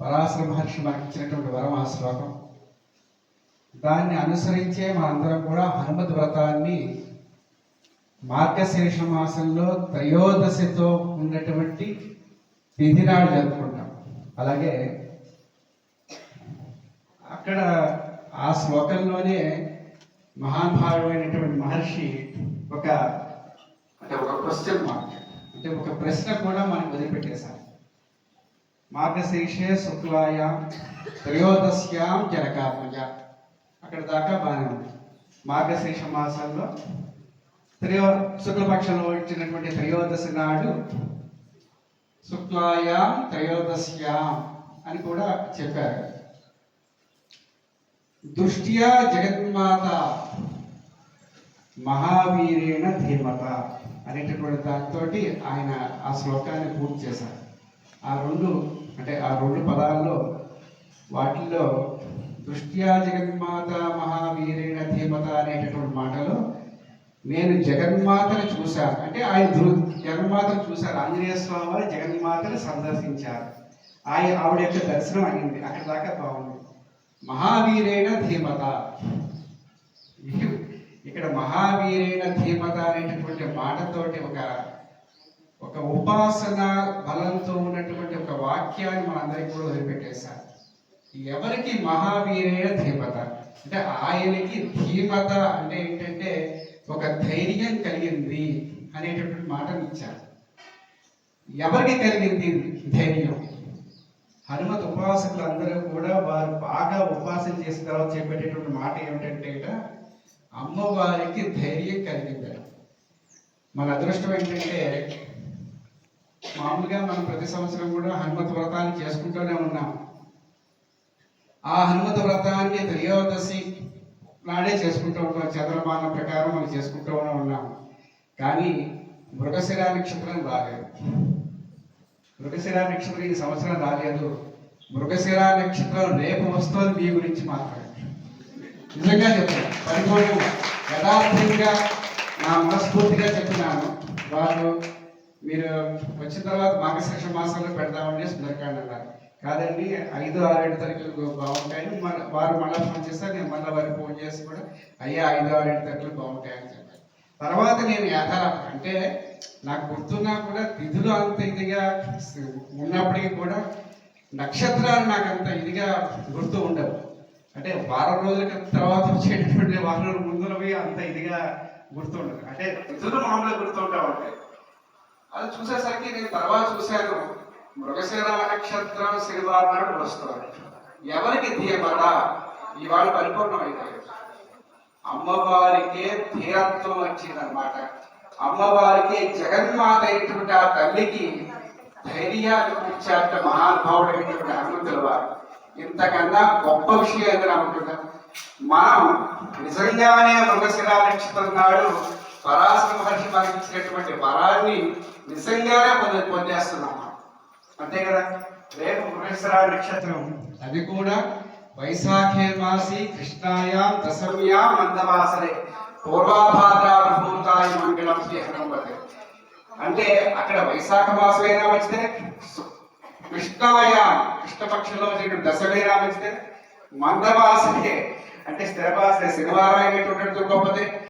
పరాశర మహర్షి మనకి ఇచ్చినటువంటి వరం ఆ శ్లోకం. దాన్ని అనుసరించే మనందరం కూడా హనుమత్ వ్రతాన్ని మార్గశీర్ష మాసంలో త్రయోదశితో ఉన్నటువంటి తిథి నాడు జరుపుకుంటాం. అలాగే అక్కడ ఆ శ్లోకంలోనే మహానుభావుడైనటువంటి మహర్షి ఒక అంటే ఒక క్వశ్చన్ మార్క్ అంటే ఒక ప్రశ్న కూడా మనకు వదిలిపెట్టేశారు. మార్గశీర్షే శుక్లాయాం త్రయోదశ్యాం జనకాత్మజ అక్కడ దాకా బాగానే ఉంది. మార్గశీర్ష మాసంలో త్రయో శుక్లపక్షంలో వచ్చినటువంటి త్రయోదశి నాడు శుక్లాయాం త్రయోదశ్యాం అని కూడా చెప్పారు. దృష్ట్యా జగన్మాత మహావీరేణ ధీమత అనేటటువంటి దాంతో ఆయన ఆ శ్లోకాన్ని పూర్తి చేశారు. ఆ రెండు అంటే ఆ రెండు పదాల్లో వాటిల్లో దృష్ట్యా జగన్మాత మహావీరేణ ధీమత అనేటటువంటి మాటలో నేను జగన్మాతను చూశాను. అంటే ఆయన దృ జగన్మాతను చూశారు. ఆంజనేయ స్వామి వారు జగన్మాతను సందర్శించారు. ఆయన ఆవిడ యొక్క దర్శనం అయింది. అక్కడ దాకా బాగుంది. మహావీరేణ ధీమత. ఇక్కడ మహావీరేణ ధీమత అనేటటువంటి మాటతోటి ఒక ఒక ఉపాసన బలంతో ఉన్నటువంటి ఒక వాక్యాన్ని మనందరికీ కూడా వదిలిపెట్టేశారు. ఎవరికి మహావీరేణ ధీమత? అంటే ఆయనకి ధీమత అంటే ఏంటంటే ఒక ధైర్యం కలిగింది అనేటటువంటి మాటను ఇచ్చారు. ఎవరికి కలిగింది ధైర్యం? హనుమత్ ఉపాసకులు అందరూ కూడా వారు బాగా ఉపాసన చేసిన తర్వాత చెప్పేటటువంటి మాట ఏమిటంటే అమ్మవారికి ధైర్యం కలిగింది మన అదృష్టం ఏంటంటే మామూలుగా మనం ప్రతి సంవత్సరం కూడా హనుమత్ వ్రతాన్ని చేసుకుంటూనే ఉన్నాం. ఆ హనుమత వ్రతాన్ని త్రయోదశి నాడే చేసుకుంటూ ఉంటాం చంద్రమాన ప్రకారం మనం చేసుకుంటూనే ఉన్నాం. కానీ మృగశిర నక్షత్రం రాలేదు. మృగశిర నక్షత్రం ఈ సంవత్సరం రాలేదు. మృగశిర నక్షత్రం రేపు వస్తుంది మీ గురించి మాత్రమే నిజంగా చెప్తాను పరిపూర్ణంగా యథార్థంగా నా మనస్ఫూర్తిగా చెప్తున్నాను వాళ్ళు మీరు వచ్చిన తర్వాత మార్గశీర్ష మాసంలో పెడదామని సుందరకాండ అన్నారు. కాదండి ఐదు ఆరు ఏడు తారీఖులు బాగుంటాయని మన వారు మళ్ళీ ఫోన్ చేస్తే నేను మళ్ళీ వారికి ఫోన్ చేసి కూడా అయ్యా ఐదు ఆరు ఏడు తారీఖులు బాగుంటాయని చెప్పాను తర్వాత నేను యథార అంటే నాకు గుర్తున్నా కూడా తిథులు అంత ఇదిగా ఉన్నప్పటికీ కూడా నక్షత్రాలు నాకు అంత ఇదిగా గుర్తు ఉండవు. అంటే వారం రోజుల తర్వాత వచ్చేటటువంటి వారం రోజుల ముందులవి అంత ఇదిగా గుర్తుండదు. అంటే తిథులు మామూలుగా గుర్తుంటావు ఉంటాయి అది చూసేసరికి నేను తర్వాత చూశాను మృగశిర నక్షత్రం శనివారం నాడు ఎవరికి ధీమత ఇవాళ పరిపూర్ణమైంది అమ్మవారికే ధీరత్వం వచ్చిందనమాట అమ్మవారికి జగన్మాత అయినటువంటి ఆ తల్లికి ధైర్యాన్ని కూర్చాట మహానుభావుడు అయినటువంటి హనుమంతుల వారు. ఇంతకన్నా గొప్ప విషయం ఏదైనా ఉంటుందా? మనం నిజంగానే మృగశిరా నక్షత్రం నాడు పరాశ మనకి ఇచ్చినటువంటి వరాన్ని నిజంగానే పొంది పొందేస్తున్నాం అంతే కదా? రేపు మృగశిర నక్షత్రం. అది కూడా వైశాఖే మాసి కృష్ణాయాం దశమ్యాం మందవాసరే పూర్వాభాద్రా భూతాయి మంగళం శ్రీహరంపతి అంటే అక్కడ వైశాఖ మాసమైనా వచ్చితే సు- కృష్ణపక్షంలో వచ్చే దశమైనా వచ్చితే మందవాసరే. అంటే స్థిరవాసరే శనివారం అయినటువంటి గొప్పదే